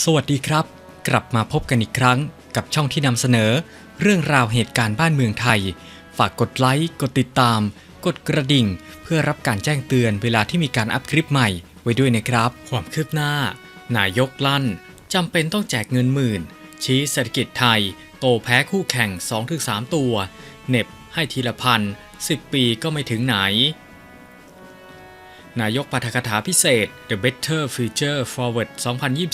สวัสดีครับ กลับมาพบกันอีกครั้งกับช่องที่นำเสนอ เรื่องราวเหตุการณ์บ้านเมืองไทย ฝากกดไลค์ กดติดตาม กดกระดิ่ง เพื่อรับการแจ้งเตือนเวลาที่มีการอัพคลิปใหม่ ไว้ด้วยนะครับ ความคืบหน้า นายกลั่นจำเป็นต้องแจกเงินหมื่น ชี้เศรษฐกิจไทย โตแพ้คู่แข่ง 2-3 ตัว เน็บให้ทีละพัน10 ปีก็ไม่ถึงไหน นายกปาฐกถาพิเศษ The Better Future Forward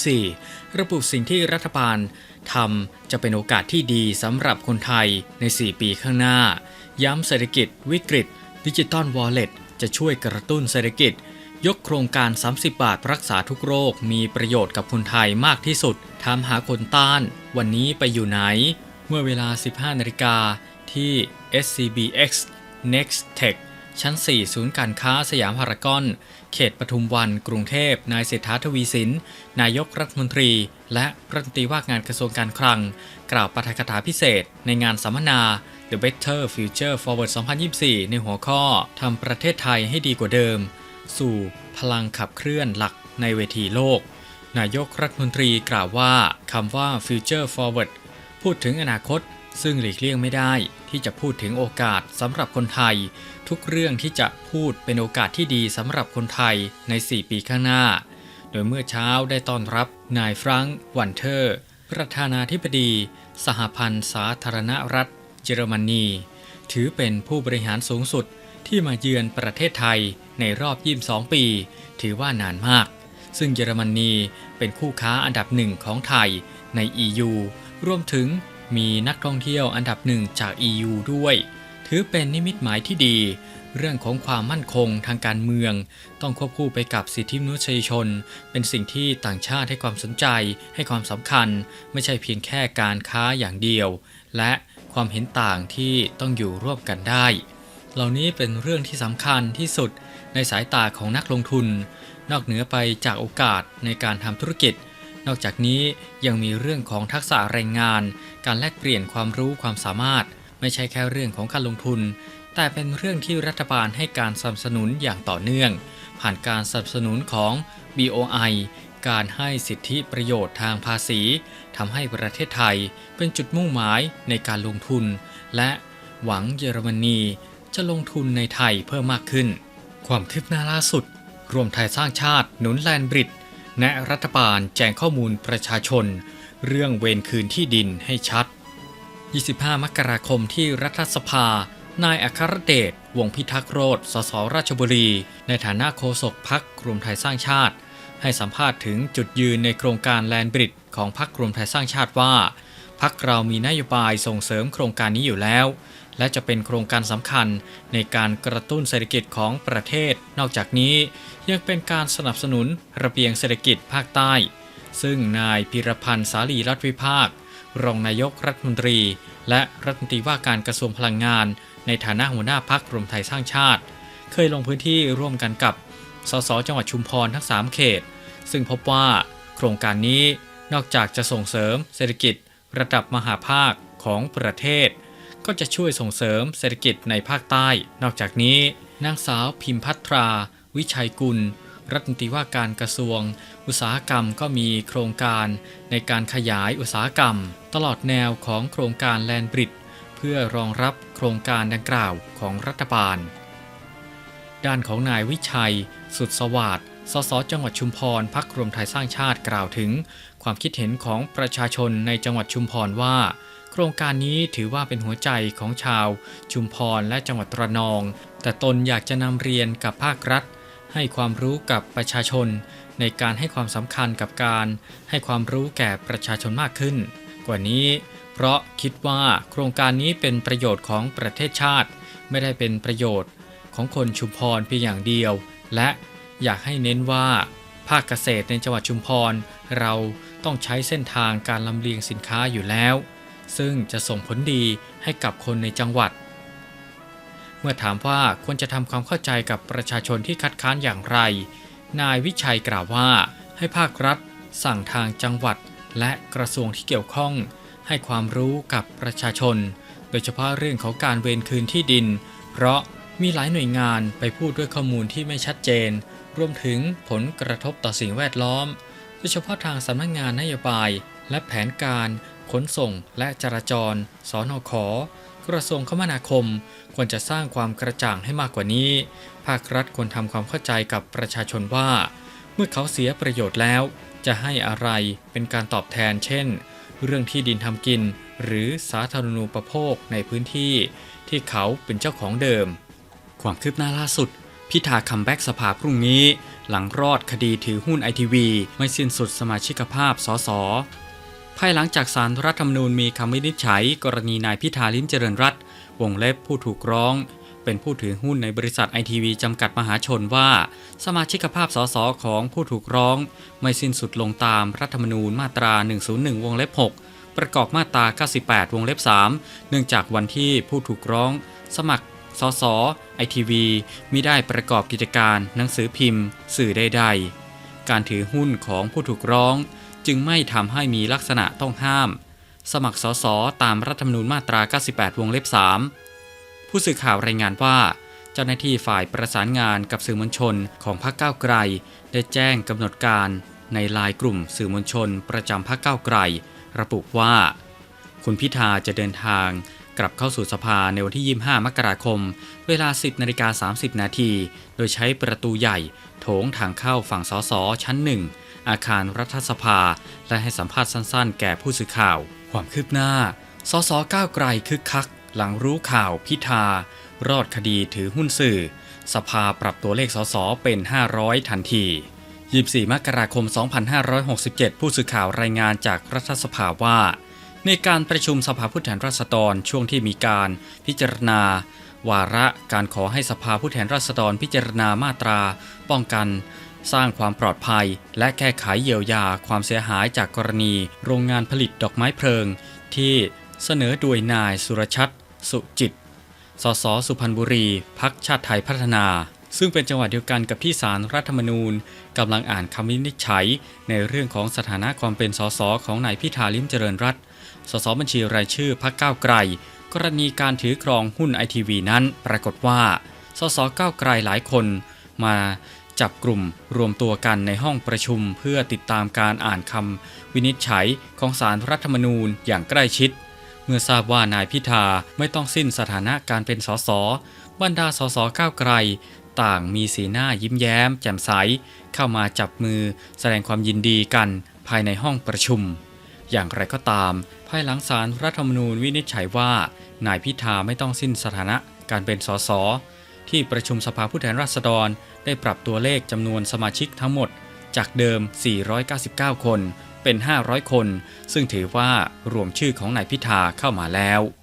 2024 ระบุสิ่งที่รัฐบาลทำจะเป็นโอกาสที่ดีสำหรับคนไทยใน 4 ปีข้างหน้า ย้ำเศรษฐกิจวิกฤตดิจิตอลวอลเล็ตจะช่วยกระตุ้นเศรษฐกิจ ยกโครงการ 30 บาทรักษาทุกโรค มีประโยชน์กับคนไทยมากที่สุด ถามหาคนต้าน วันนี้ไปอยู่ไหน เมื่อเวลา 15นาฬิกาที่ SCBX Next Tech ชั้น 4 ศูนย์การค้าสยามพารากอน เขตปทุมวัน กรุงเทพ นายเศรษฐาทวีสิน นายกรัฐมนตรี และรัฐมนตรีว่าการกระทรวงการคลัง กล่าวปาฐกถาพิเศษ ในงานสัมมนา The Better Future Forward 2024 ในหัวข้อทำประเทศไทยให้ดีกว่าเดิม สู่พลังขับเคลื่อนหลักในเวทีโลก นายกรัฐมนตรีกล่าวว่าคำว่า Future Forward พูดถึงอนาคต ซึ่งหลีกเลี่ยงไม่ได้ที่จะพูดถึงโอกาสสำหรับคนไทย ทุกเรื่องที่จะพูดเป็นโอกาสที่ดีสำหรับคนไทยใน 4 ปีข้างหน้า โดยเมื่อเช้าได้ต้อนรับนายฟรังก์วันเทอร์ ประธานาธิบดี สหพันธ์สาธารณรัฐ เยอรมนี ถือเป็นผู้บริหารสูงสุดที่มาเยือนประเทศไทยในรอบ 22 ปี ถือว่านานมาก ซึ่งเยอรมนีเป็นคู่ค้าอันดับหนึ่งของไทยใน EU รวมถึง มีนักท่องเที่ยวอันดับหนึ่งจาก EU ด้วย ถือเป็นนิมิตหมายที่ดี เรื่องของความมั่นคงทางการเมือง ต้องควบคู่ไปกับสิทธิมนุษยชน เป็นสิ่งที่ต่างชาติให้ความสนใจ ให้ความสำคัญ ไม่ใช่เพียงแค่การค้าอย่างเดียว และความเห็นต่างที่ต้องอยู่ร่วมกันได้ เหล่านี้เป็นเรื่องที่สำคัญที่สุดในสายตาของนักลงทุน นอกเหนือไปจากโอกาสในการทำธุรกิจ นอกจากนี้ยังมีเรื่องของทักษะแรงงาน การแลกเปลี่ยนความรู้ความสามารถ ไม่ใช่แค่เรื่องของการลงทุน แต่เป็นเรื่องที่รัฐบาลให้การสนับสนุนอย่างต่อเนื่อง ผ่านการสนับสนุนของ BOI การให้สิทธิประโยชน์ทางภาษีทำให้ประเทศไทยเป็นจุดมุ่งหมายในการลงทุน และหวังเยอรมนีจะลงทุนในไทยเพิ่มมากขึ้น ความคืบหน้าล่าสุด รวมไทยสร้างชาติหนุนแลนบริด แนะรัฐบาลแจ้งข้อมูลประชาชน เรื่องเวรคืนที่ดินให้ชัด 25 มกราคมที่รัฐสภา นายอัครเดช วงพิทักษ์โรธสสราชบุรี ในฐานะโฆษกพักรวมไทยสร้างชาติ ให้สัมภาษณ์ถึงจุดยืนในโครงการแลนบริดของพักรวมไทยสร้างชาติว่าพักเรามีนโยบายส่งเสริมโครงการนี้อยู่แล้ว และจะเป็นโครงการสำคัญในการกระตุ้นเศรษฐกิจของประเทศ นอกจากนี้ยังเป็นการสนับสนุนระเบียงเศรษฐกิจภาคใต้ ซึ่งนายพิรพันธ์สาลีรัฐวิภาค รองนายกรัฐมนตรี และรัฐมนตรีว่าการกระทรวงพลังงาน ในฐานะหัวหน้าพักรวมไทยสร้างชาติ เคยลงพื้นที่ร่วมกันกับ สสจังหวัดชุมพรทั้ง 3 เขต ซึ่งพบว่าโครงการนี้นอกจากจะส่งเสริมเศรษฐกิจระดับมหาภาคของประเทศ ก็จะช่วยส่งเสริมเศรษฐกิจในภาคใต้ นอกจากนี้ นางสาวพิมพัทรา วิชัยกุล รัฐมนตรีว่าการกระทรวง อุตสาหกรรมก็มีโครงการในการขยายอุตสาหกรรม ตลอดแนวของโครงการแลนบริดเพื่อรองรับโครงการดังกล่าวของรัฐบาล ด้านของนายวิชัย สุดสวัสดิ์สสจังหวัดชุมพรพักรวมไทยสร้างชาติกล่าวถึง ความคิดเห็นของประชาชนในจังหวัดชุมพรว่า โครงการนี้ถือว่าเป็นหัวใจของชาว ชุมพรและจังหวัดระนอง แต่ตนอยากจะนำเรียนกับภาครัฐ ให้ความรู้กับประชาชน ในการให้ความสำคัญกับการ ให้ความรู้แก่ประชาชนมากขึ้น กว่านี้ เพราะคิดว่าโครงการนี้เป็นประโยชน์ของประเทศชาติ ไม่ได้เป็นประโยชน์ของคนชุมพรเพียงอย่างเดียว และอยากให้เน้นว่าภาคเกษตรในจังหวัดชุมพร เราต้องใช้เส้นทางการลำเลียงสินค้าอยู่แล้ว ซึ่งจะส่งผลดีให้กับคนในจังหวัด เมื่อถามว่าควรจะทำความเข้าใจกับประชาชนที่คัดค้านอย่างไร นายวิชัยกล่าวว่าให้ภาครัฐ สั่งทางจังหวัด และกระทรวงที่เกี่ยวข้อง ให้ความรู้กับประชาชน โดยเฉพาะเรื่องของการเวรคืนที่ดิน เพราะมีหลายหน่วยงานไปพูดด้วยข้อมูลที่ไม่ชัดเจน รวมถึงผลกระทบต่อสิ่งแวดล้อม โดยเฉพาะทางสำนักงานนโยบายและแผนการ ขนส่งและจราจร สนขกระทรวงคมนาคมควรจะสร้างความกระจ่างให้มากกว่านี้ ภาครัฐควรทำความเข้าใจกับประชาชนว่า เมื่อเขาเสียประโยชน์แล้ว จะให้อะไรเป็นการตอบแทน เช่น เรื่องที่ดินทำกิน หรือสาธารณูปโภคในพื้นที่ ที่เขาเป็นเจ้าของเดิม ความคืบหน้าล่าสุด พิธาคัมแบ็กสภาพรุ่งนี้ หลังรอดคดีถือหุ้นไอทีวีไม่สิ้นสุดสมาชิกภาพสส ภายหลังจากสารรัฐธรรมนูญมีคำวินิจฉัย กรณีนายพิธาลิ้มเจริญรัตวงเล็บผู้ถูกร้อง เป็นผู้ถือหุ้นในบริษัทไอทีวีจำกัดมหาชนว่า สมาชิกภาพสสของผู้ถูกร้อง ไม่สิ้นสุดลงตามรัฐธรรมนูญมาตรา 101 วงเล็บ 6 ประกอบมาตรา 98 วงเล็บ 3 เนื่องจากวันที่ผู้ถูกร้อง สมัครสสไอทีวีมิได้ประกอบกิจการ หนังสือพิมพ์ สื่อใดๆการถือหุ้นของผู้ถูกร้อง จึงไม่ทำให้มีลักษณะต้องห้าม สมัครสสตามรัฐธรรมนูญมาตรา 98 วงเล็บ 3 ผู้สื่อข่าวรายงานว่า เจ้าหน้าที่ฝ่ายประสานงานกับสื่อมวลชนของพรรคก้าวไกล ได้แจ้งกำหนดการในลายกลุ่มสื่อมวลชน ประจำพรรคก้าวไกล ระบุว่า คุณพิธาจะเดินทางกลับเข้าสู่สภาในวันที่ 25 มกราคม เวลา 10นาฬิกา30 นาที โดยใช้ประตูใหญ่ โถงทางเข้าฝั่งสสชั้นหนึ่ง อาคารรัฐสภา และให้สัมภาษณ์สั้นๆ แก่ผู้สื่อข่าว ความคืบหน้า สสก้าวไกลคึกคัก หลังรู้ข่าวพิธา รอดคดีถือหุ้นสื่อ สภาปรับตัวเลขสสเป็น 500 ทันที24 มกราคม 2567 ผู้สื่อข่าวรายงานจากรัฐสภาว่า ในการประชุมสภาผู้แทนราษฎรช่วงที่มีการพิจารณา วาระการขอให้สภาผู้แทนราษฎรพิจารณามาตรา ป้องกัน สร้างความปลอดภัย และแก้ไขเยียวยาความเสียหายจากกรณี โรงงานผลิตดอกไม้เพลิง ที่เสนอโดยนายสุรชัดสุจิต สสสุพรรณบุรี พักชาติไทยพัฒนา ซึ่งเป็นจังหวัดเดียวกันกับที่สารรัฐธรรมนูญกำลังอ่านคำวินิจฉัย ในเรื่องของสถานะความเป็นสสของนายพิธาลิมเจริญรัตสสบัญชีรายชื่อพักก้าวไกล กรณีการถือครองหุ้นไอทีวีนั้น ปรากฏว่าสสก้าวไกลหลายคนมา จับกลุ่มรวมตัวกันในห้องประชุมเพื่อติดตามการอ่านคำวินิจฉัยของสารรัฐธรรมนูญอย่างใกล้ชิด เมื่อทราบว่านายพิธาไม่ต้องสิ้นสถานะการเป็นสสบรรดาสสก้าวไกล ต่างมีสีหน้ายิ้มแย้ม แจ่มใส เข้ามาจับมือแสดงความยินดีกันภายในห้องประชุม อย่างไรก็ตาม ภายหลังสารรัฐธรรมนูญวินิจฉัยว่า นายพิธาไม่ต้องสิ้นสถานะการเป็นสส ที่ประชุมสภาผู้แทนราษฎร ได้ปรับตัวเลขจำนวนสมาชิกทั้งหมด จากเดิม 499 คน เป็น 500 คน ซึ่งถือว่ารวมชื่อของนายพิธาเข้ามาแล้ว